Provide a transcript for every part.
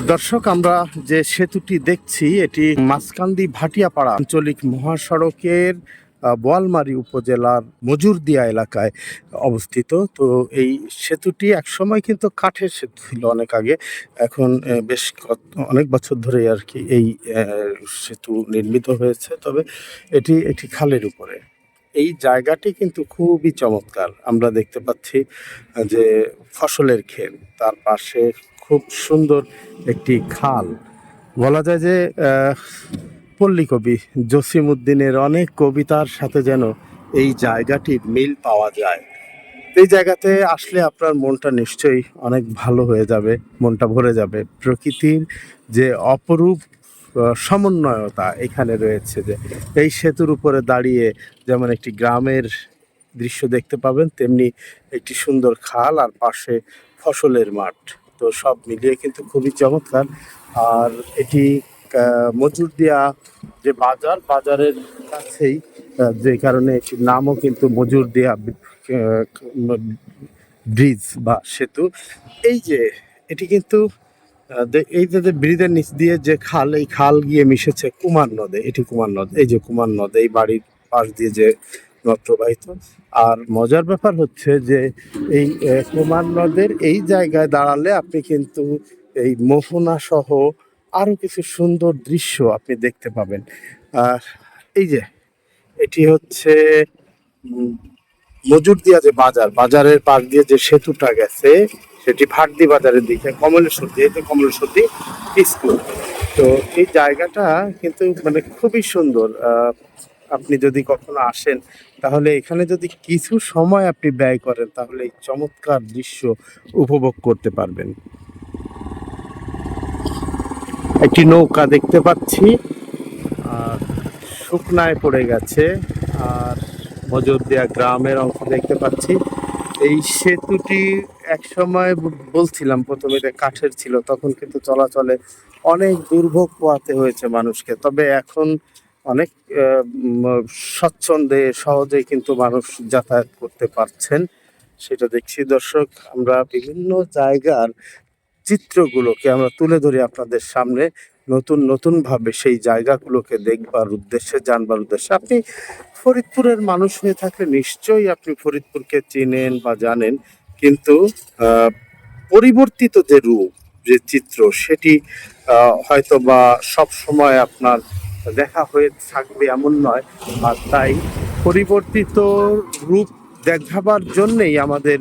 দর্শক, আমরা যে সেতুটি দেখছি, এটি মাসকান্দি ভাটিয়াপাড়া আঞ্চলিক মহাসড়কের বোয়ালমারী উপজেলার মজুরদিয়া এলাকায় অবস্থিত। তো এই সেতুটি একসময় কিন্তু কাঠের সেতু ছিল অনেক আগে। এখন বেশ কত- অনেক বছর ধরে আর কি এই সেতু নির্মিত হয়েছে। তবে এটি একটি খালের উপরে। এই জায়গাটি কিন্তু খুবই চমৎকার। আমরা দেখতে পাচ্ছি যে ফসলের ক্ষেত তার পাশে খুব সুন্দর একটি খাল। বলা যায় যে পল্লী কবি জসিম উদ্দিনের অনেক কবিতার সাথে যেন এই জায়গাটির মিল পাওয়া যায়। এই জায়গাতে আসলে আপনার মনটা নিশ্চয়ই অনেক ভালো হয়ে যাবে, মনটা ভরে যাবে। প্রকৃতির যে অপরূপ সমন্বয়তা এখানে রয়েছে যে, এই সেতুর উপরে দাঁড়িয়ে যেমন একটি গ্রামের দৃশ্য দেখতে পাবেন, তেমনি একটি সুন্দর খাল আর পাশে ফসলের মাঠ। তো সব মিলিয়ে কিন্তু খুবই চমৎকার। আর এটি মজুর মজুরদিয়া যে বাজার, বাজারের কাছেই যে কারণে এটির নামও কিন্তু মজুরদিয়া ব্রিজ বা সেতু। এই যে, এটি কিন্তু এই যে ব্রিজের নিচ দিয়ে যে খাল, এই খাল গিয়ে মিশেছে কুমার নদে, এটি কুমার নদ। এই যে কুমার নদ, এই বাড়ির পাশ দিয়ে যে নদ আর মজার ব্যাপার হচ্ছে যে এই কুমার নদের এই জায়গায় দাঁড়ালে আপনি কিন্তু এই মোহনা সহ আরও কিছু সুন্দর দৃশ্য আপনি দেখতে পাবেন। আর এই যে, এটি হচ্ছে মজুর দিয়া যে বাজার, বাজারের পাশ দিয়ে যে সেতুটা গেছে, সেটি ভাটদি বাজারের দিকে, কমলেশ্বর দিয়ে যে কমলেশ্বরী স্কুল। তো এই জায়গাটা কিন্তু মানে খুবই সুন্দর আপনি যদি কখনো আসেন, তাহলে এখানে যদি কিছু সময় আপনি ব্যয় করেন, তাহলে এই চমৎকার দৃশ্য উপভোগ করতে পারবেন। একটি নৌকা দেখতে পাচ্ছি। আর শুকনায় পড়ে গেছে। আর মজুরদিয়া গ্রামের অংশ দেখতে পাচ্ছি। এই সেতুটি এক সময় বলছিলাম, প্রথমে এটা কাঠের ছিল, তখন কিন্তু চলাচলে অনেক দুর্ভোগ পোয়াতে হয়েছে মানুষকে। তবে এখন অনেক স্বচ্ছন্দে সহজেই কিন্তু মানুষ যাতায়াত করতে পারছেন। সেটা দেখছি। দর্শক, আমরা বিভিন্ন জায়গার চিত্রগুলোকে আমরা তুলে ধরি আপনাদের সামনে। নতুন নতুন ভাবে সেই জায়গাগুলোকে দেখবার উদ্দেশ্যে, জানবার উদ্দেশ্যে। আপনি ফরিদপুরের মানুষ হয়ে থাকলে নিশ্চয়ই আপনি ফরিদপুরকে চিনেন বা জানেন। কিন্তু পরিবর্তিত যে রূপ, যে চিত্র, সেটি হয়তো বা সব সময় আপনার দেখা হয়ে থাকবে এমন নয়, আর তাই পরিবর্তিত রূপ দেখাবার জন্যেই আমাদের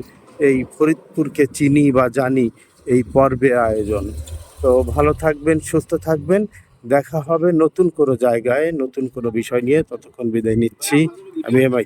এই ফরিদপুরকে চিনি বা জানি এই পর্বের আয়োজন। তো ভালো থাকবেন, সুস্থ থাকবেন। দেখা হবে নতুন কোনো জায়গায়, নতুন কোনো বিষয় নিয়ে। ততক্ষণ বিদায় নিচ্ছি। আমি এম আই